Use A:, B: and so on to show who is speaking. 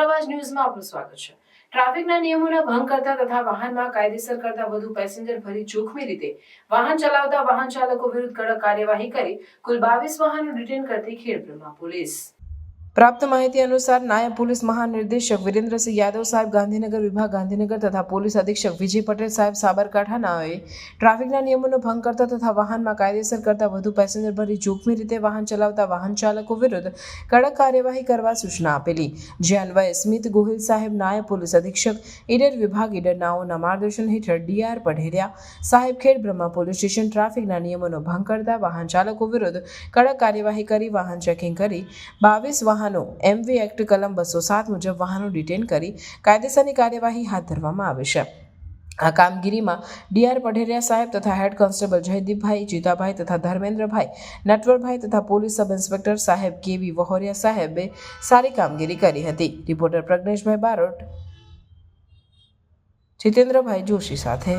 A: ન્યૂઝમાં આપનું સ્વાગત છે. ટ્રાફિકના નિયમોના ભંગ કરતા તથા વાહનમાં કાયદેસર કરતા વધુ પેસેન્જર ભરી જોખમી રીતે વાહન ચલાવતા વાહન ચાલકો વિરુદ્ધ કડક કાર્યવાહી કરી કુલ બાવીસ વાહનો ડિટેન કરતી ખેડબ્રહ્મા પોલીસ. પ્રાપ્ત માહિતી અનુસાર નાયબ પોલીસ મહાનિર્દેશક વિરેન્દ્રસિંહ યાદવ સાહેબ ગાંધીનગર વિભાગ ગાંધીનગર તથા પોલીસ અધિક્ષક વિજય પટેલ સાહેબ સાબરકાંઠાનાઓએ ટ્રાફિકના નિયમોનો ભંગ કરતા તથા વાહનમાં કાયદેસર કરતા વધુ પેસેન્જર ભરી જોખમી રીતે વાહન ચલાવતા વાહન ચાલકો વિરુદ્ધ કડક કાર્યવાહી કરવા સૂચના આપેલી. જે અન્વયે સ્મિત ગોહિલ સાહેબ નાયબ પોલીસ અધિક્ષક, ઈડર વિભાગ ઈડરનાઓના માર્ગદર્શન હેઠળ ડીઆર પઢેરિયા સાહેબ ખેડ બ્રહ્મા પોલીસ સ્ટેશન ટ્રાફિકના નિયમોનો ભંગ કરતા વાહન ચાલકો વિરુદ્ધ કડક કાર્યવાહી કરી વાહન ચેકિંગ કરી બાવીસ વાહનો એમવી એક્ટ કલમ બસો સાત મુજબ વાહનો ડિટેન કરી કાયદેસરની કાર્યવાહી હાથ ધરવામાં આવે છે. આ કામગીરીમાં ડીઆર પઢેરિયા સાહેબ તથા હેડ કોન્સ્ટેબલ જયદીપભાઈ જીતાભાઈ તથા ધર્મેન્દ્રભાઈ, નટવરભાઈ તથા પોલીસ સબ ઇન્સ્પેક્ટર સાહેબ કેવી વહોરિયા સાહેબે સારી કામગીરી કરી હતી. રિપોર્ટર પ્રજ્ઞેશભાઈ બારોટ, જીતેન્દ્રભાઈ જોશી સાથે